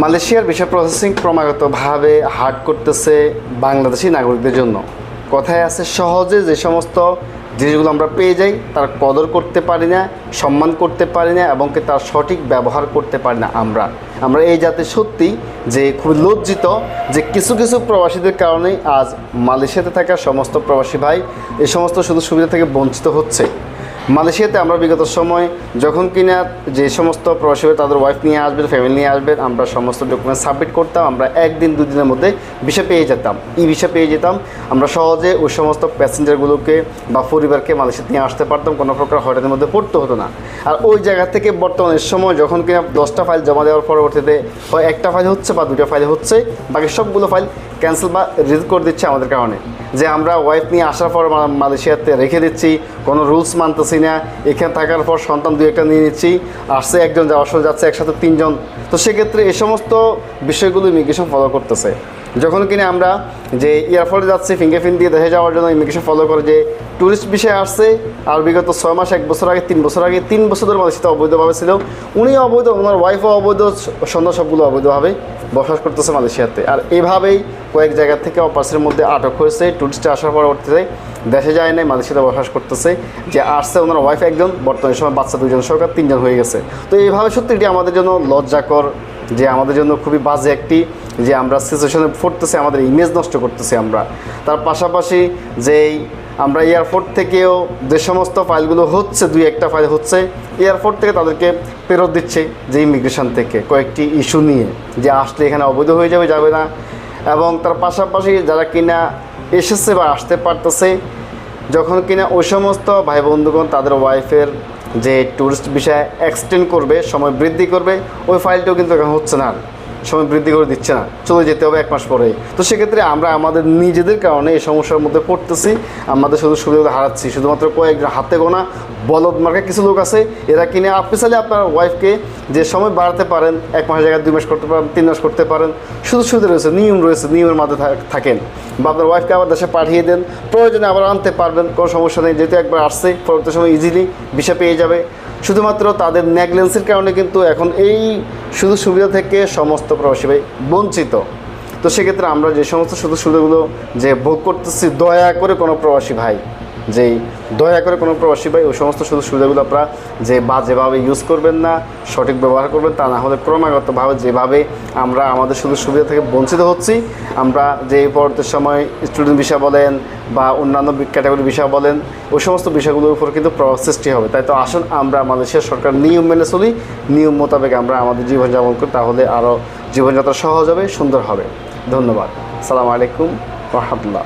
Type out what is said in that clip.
মালয়েশিয়ার visa processing ক্রমাগতভাবে hard করতেছে বাংলাদেশি নাগরিকদের জন্য। কথায় আছে সহজে যে সমস্ত জিনিসগুলো আমরা পেয়ে যাই, তার কদর করতে পারি না, সম্মান করতে পারি না এবং তার সঠিক ব্যবহার করতে পারি না আমরা। আমরা এই জাতি সত্যি যে খুব লজ্জিত যে কিছু কিছু প্রবাসীদের কারণেই আজ মালয়েশিয়াতে থাকা সমস্ত প্রবাসী ভাই এই সমস্ত সুযোগ সুবিধা থেকে বঞ্চিত হচ্ছে। মালয়েশিয়াতে আমরা বিগত সময় যখন কিনা যে সমস্ত প্রবাসী তাদের ওয়াইফ নিয়ে আসবেন ফ্যামিলি নিয়ে আসবেন আমরা সমস্ত ডকুমেন্টস সাবমিট করতাম, আমরা একদিন, দুদিনের মধ্যে ভিসা পেয়ে যেতাম। ই ভিসা পেয়ে যেতাম, আমরা সহজে ওই সমস্ত প্যাসেঞ্জারগুলোকে বা পরিবারকে মালয়েশিয়া নিয়ে আসতে পারতাম, কোনো প্রকার হয়রানির মধ্যে পড়তে হতো না। আর ওই জায়গা থেকে বর্তমানে সময় যখন কিনা দশটা ফাইল জমা দেওয়ার পরবর্তীতে হয়, একটা ফাইল হচ্ছে বা দুটো ফাইল হচ্ছে, বাকি সবগুলো ফাইল ক্যান্সেল বা রিজেক্ট করে দিচ্ছে আমাদের কারণে। যে আমরা ওয়াইফ নিয়ে আসার পর মালয়েশিয়াতে রেখে দিচ্ছি, কোনো রুলস মানতেছি না, এখানে থাকার পর সন্তান দুই একটা নিয়ে নিচ্ছি, আসছে একজন, যাওয়ার সময় যাচ্ছে একসাথে তিনজন। তো সেক্ষেত্রে এই সমস্ত বিষয়গুলো ইমিগ্রেশন ফলো করতেছে। যখন কিনা আমরা যে এয়ারপোর্টে যাচ্ছি, ফিঙ্গারপ্রিন্ট দিয়ে দেখে যাওয়ার জন্য ইমিগ্রেশন ফলো করে যে ট্যুরিস্ট বিষয়ে আসছে, আর বিগত ছয় মাস, এক বছর আগে, তিন বছর আগে, তিন বছর ধরে মালয়েশিয়াতে অবৈধভাবে ছিল। উনি অবৈধ, ওনার ওয়াইফও অবৈধ, সন্ধ্যা সবগুলো অবৈধভাবে বসবাস করতেছে মালয়েশিয়াতে। আর এভাবেই কয়েক জায়গা থেকে অপাসের মধ্যে আটক হয়েছে। টুরিস্টে আসার পরবর্তীতে দেশে যায় নাই, মালয়েশিয়াতে বসবাস করতেছে। যে আসছে ওনার ওয়াইফ একজন, বর্তমানে সময় বাচ্চা দুজন সরকার তিনজন হয়ে গেছে। তো এইভাবে সত্যি এটি আমাদের জন্য লজ্জাকর যে আমাদের জন্য খুবই বাজে একটি যে আমরা সিচুয়েশনে পড়তেছি, আমাদের ইমেজ নষ্ট করতেছি আমরা। তার পাশাপাশি যেই আমরা এয়ারপোর্ট থেকেও যে সমস্ত ফাইলগুলো হচ্ছে, দুই একটা ফাইল হচ্ছে এয়ারপোর্ট থেকে তাদেরকে ফেরত দিচ্ছে যে ইমিগ্রেশন থেকে কয়েকটি ইস্যু নিয়ে, যে আসলে এখানে অবৈধ হয়ে যাবে যাবে না। এবং তার পাশাপাশি যারা কিনা এসেছে বা আসতে পারতেছে, যখন কিনা ওই সমস্ত ভাই বন্ধুগণ তাদের ওয়াইফের যে ট্যুরিস্ট ভিসা এক্সটেন্ড করবে সময় বৃদ্ধি করবে ওই ফাইলটাও কিন্তু এখন হচ্ছে না। সময় বৃদ্ধি করে দিচ্ছে না। চলে যেতে হবে এক মাস পরে তো সেক্ষেত্রে আমরা আমাদের নিজেদের কারণে এই সমস্যার মধ্যে পড়তেছি। আমাদের শুধু সুবিধা হারাচ্ছি। শুধুমাত্র কয়েকজন হাতে গোনা বলদ মার্কা কিছু লোক আছে, এরা কিনে আপনি চাইলে আপনার ওয়াইফকে যে সময় বাড়াতে পারেন, এক মাসের জায়গায় দুই মাস করতে পারেন, তিন মাস করতে পারেন শুধু সুবিধা রয়েছে, নিয়ম রয়েছে, নিয়মের থাক- থাকেন। বা আপনার ওয়াইফকে আবার দেশে পাঠিয়ে দেন, প্রয়োজনে আবার আনতে পারবেন, কোনো সমস্যা নেই। যেহেতু একবার আসছে, পরবর্তী সময় ইজিলি ভিসা পেয়ে যাবে। শুধুমাত্র তাদের নেগলেন্সের কারণে কিন্তু এখন এই সুযোগ সুবিধা থেকে সমস্ত প্রবাসী ভাই বঞ্চিত। তো সেক্ষেত্রে আমরা যে সমস্ত সুযোগ সুবিধাগুলো যে ভোগ করতেছি, দয়া করে কোনো প্রবাসী ভাই যেই দয়া করে কোনো প্রবাসী ভাই, ওই সমস্ত সুযোগ সুবিধাগুলো আপনারা যে বাজেভাবে ইউজ করবেন না, সঠিক ব্যবহার করবেন তা না হলে ক্রমাগতভাবে যেভাবে আমরা আমাদের সুযোগ সুবিধা থেকে বঞ্চিত হচ্ছি, আমরা যে পরবর্তী সময় স্টুডেন্ট বিষয় বলেন বা অন্যান্য ক্যাটাগরি বিষয় বলেন, ওই সমস্ত বিষয়গুলোর উপর কিন্তু প্রভাব সৃষ্টি হবে। তাই তো আসুন আমরা মালয়েশিয়ার সরকার নিয়ম মেনে চলি, নিয়ম মোতাবেক আমরা আমাদের জীবনযাপন করি, তাহলে আরও জীবনযাত্রা সহজ হবে, সুন্দর হবে। ধন্যবাদ। সালাম আলাইকুম, রহমতুল্লাহ।